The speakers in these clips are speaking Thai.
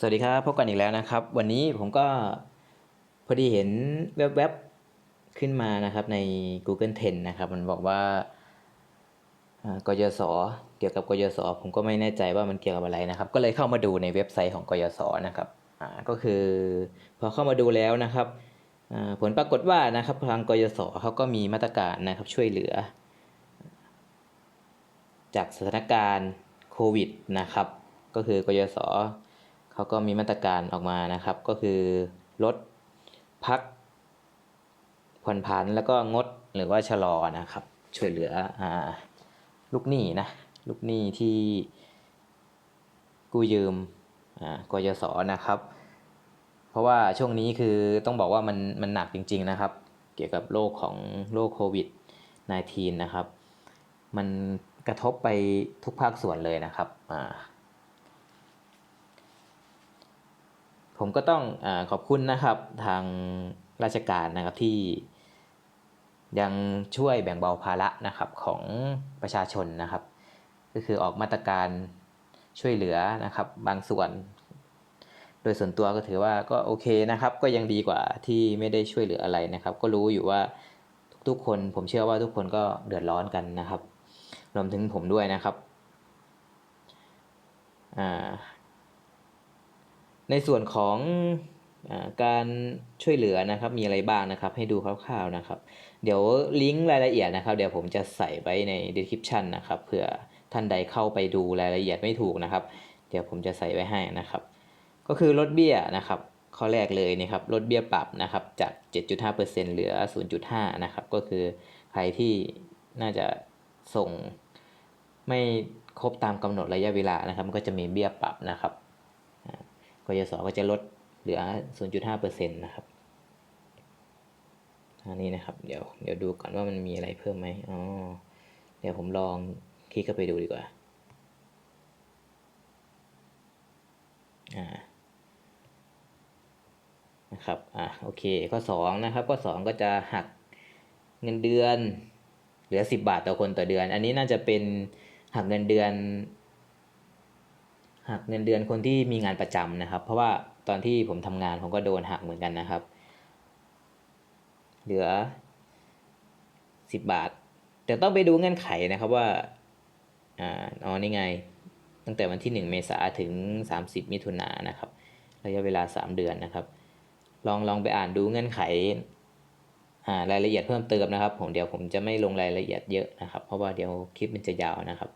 สวัสดีครับพบกันอีกแล้วนะครับ วันนี้ผมก็พอดีเห็นแวบๆขึ้นมานะครับใน Google Trend นะครับ มันบอกว่ากยศเกี่ยวกับกยศผมก็ไม่แน่ใจว่ามันเกี่ยวกับอะไรนะครับ ก็เลยเข้ามาดูในเว็บไซต์ของกยศนะครับก็คือพอเข้ามาดูแล้วนะครับผลปรากฏว่านะครับทางกยศเขาก็มีมาตรการนะครับช่วยเหลือ จากสถานการณ์โควิดนะครับ ก็คือกยศ เขาก็มีมาตรการออกมานะครับ ก็คือลดพักผ่อนผันแล้วก็งดหรือว่าชะลอนะครับ ช่วยเหลืออลูกหนี้นะลูกหนี้ที่กู้ยืมอ่ากยศนะครับ เพราะว่าช่วงนี้คือต้องบอกว่ามันมันหนักจริง ๆนะครับ เกี่ยวกับโรคของโรคโควิด -19 นะครับ มันกระทบไปทุกภาคส่วนเลยนะครับอ่า ผมก็ต้องอขอบคุณนะครับทางราชการนะครับที่ยังช่วยแบ่งเบาภาระนะครับของประชาชนนะครับ ก็คือออกมาตรการช่วยเหลือนะครับบางส่วน โดยส่วนตัวก็ถือว่าก็โอเคนะครับ ก็ยังดีกว่าที่ไม่ได้ช่วยเหลืออะไรนะครับ ก็รู้อยู่ว่าทุกๆคนผมเชื่อว่าทุกคนก็เดือดร้อนกันนะครับ รวมถึงผมด้วยนะครับอ่า ในส่วนของอการช่วยเหลือนะครับมีอะไรบ้างนะครับ ให้ดูคร่าวๆนะครับ เดี๋ยวลิงก์รายละเอียดนะครับ เดี๋ยวผมจะใส่ไว้ใน description นะครับเผื่อท่านใดเข้าไปดูรายละเอียดไม่ถูกนะครับ เดี๋ยวผมจะใส่ไว้ให้นะครับ ก็คือลดเบี้ยนะครับข้อแรกเลยนะครับลดเบี้ยปรับนะครับจาก 7.5%เหลือ 0.5 นะครับ ก็คือใครที่น่าจะส่งไม่ครบตามกำหนดระยะเวลานะครับ มันก็จะมีเบี้ยปรับนะครับ กยศก็จะลดเหลือ 0.5%นะครับอันนี้นะครับ เดี๋ยวเดี๋ยวดูก่อนว่ามันมีอะไรเพิ่มไหมอ๋อ เดี๋ยวผมลองคลิกเข้าไปดูดีกว่า อ่า นะครับ อ่าโอเค ข้อสองนะครับ ข้อสองก็จะหักเงินเดือน เหลือ 10 บาทต่อคนต่อเดือน อันนี้น่าจะเป็นหักเงินเดือน หักเงินเดือนคนที่มีงานประจำนะครับ เพราะว่าตอนที่ผมทำงานผมก็โดนหักเหมือนกันนะครับ เหลือสิบบาท แต่ต้องไปดูเงื่อนไขนะครับว่าอ่าอ๋อนี่ไง ตั้งแต่วันที่หนึ่งเมษาถึงสามสิบมิถุนายนนะครับ ระยะเวลาสามเดือนนะครับ ลองลองไปอ่านดูเงื่อนไขรายละเอียดเพิ่มเติมนะครับ ผมเดี๋ยวผมจะไม่ลงรายละเอียดเยอะนะครับ เพราะว่าเดี๋ยวคลิปมันจะยาวนะครับ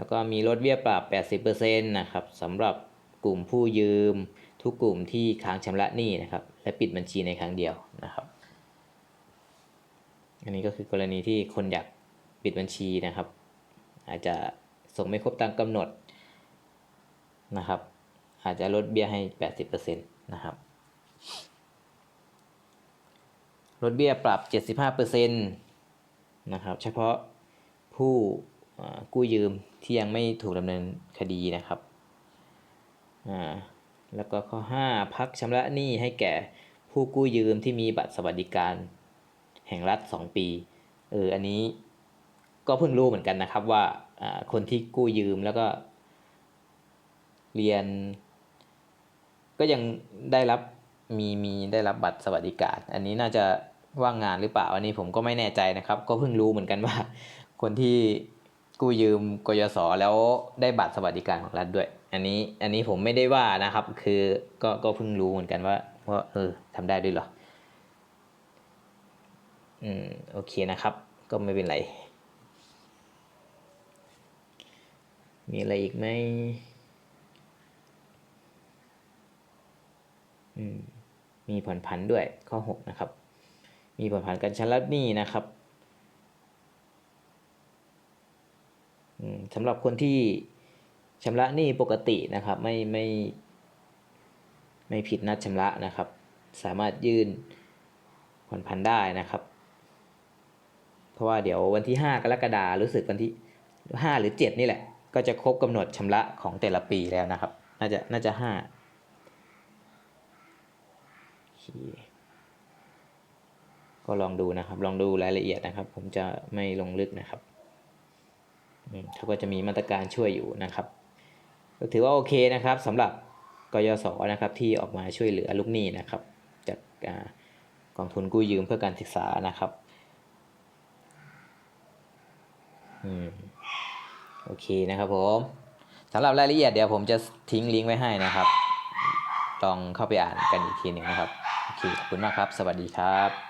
แล้วก็มีลดเบี้ยปรับ 80%นะครับสำหรับกลุ่มผู้ยืม ทุกกลุ่มที่ค้างชำระหนี้นะครับ และปิดบัญชีในครั้งเดียวนะครับ อันนี้ก็คือกรณีที่คนอยากปิดบัญชีนะครับ อาจจะส่งไม่ครบตามกำหนดนะครับ อาจจะลดเบี้ยให้ 80%นะครับลดเบี้ยปรับ 75%นะครับ เฉพาะผู้ กู้ยืมที่ยังไม่ถูกดำเนินคดีนะครับแล้วก็ข้อ 5 พักชำระหนี้ให้แก่ผู้กู้ยืมที่มีบัตรสวัสดิการ แห่งรัฐ 2 ปีเอออันนี้ก็เพิ่งรู้เหมือนกันนะครับว่าคนที่กู้ยืมแล้วก็ เรียน ก็ยังได้รับมีมีได้รับบัตรสวัสดิการ อันนี้น่าจะว่างงานหรือเปล่า อันนี้ผมก็ไม่แน่ใจนะครับ ก็เพิ่งรู้เหมือนกันว่า คนที่ กู้ยืมกยศแล้วได้บัตรสวัสดิการของรัฐด้วย อันนี้อันนี้ผมไม่ได้ว่านะครับ คือก็ก็เพิ่งรู้เหมือนกันว่าว่าเออทำได้ด้วยเหรออืมโอเคนะครับ ก็ไม่เป็นไร มีอะไรอีกไหมอืมมีผ่อนผันด้วยข้อหกนะครับ มีผ่อนผันการชำระหนี้นะครับ อืม สำหรับคนที่ชำระหนี้ปกตินะครับ ไม่ไม่ไม่ผิดนัดชำระนะครับ สามารถยื่นผ่อนผันได้นะครับ เพราะว่าเดี๋ยววันที่ 5 กรกฎาคมรู้สึกวันที่ 5 หรือ 7 นี่แหละ ก็จะครบกำหนดชำระของแต่ละปีแล้วนะครับ น่าจะน่าจะ5ก็ลองดูนะครับ ลองดูรายละเอียดนะครับ ผมจะไม่ลงลึกนะครับ เขาก็จะมีมาตรการช่วยอยู่นะครับ ก็ถือว่าโอเคนะครับสำหรับกยศนะครับที่ออกมาช่วยเหลือลูกหนี้นะครับ จากกองทุนกู้ยืมเพื่อการศึกษานะครับอืมโอเคนะครับผมสำหรับรายละเอียดเดี๋ยวผมจะทิ้งลิงก์ไว้ให้นะครับลองเข้าไปอ่านกันอีกทีหนึ่งนะครับโอเคขอบคุณมากครับ สวัสดีครับ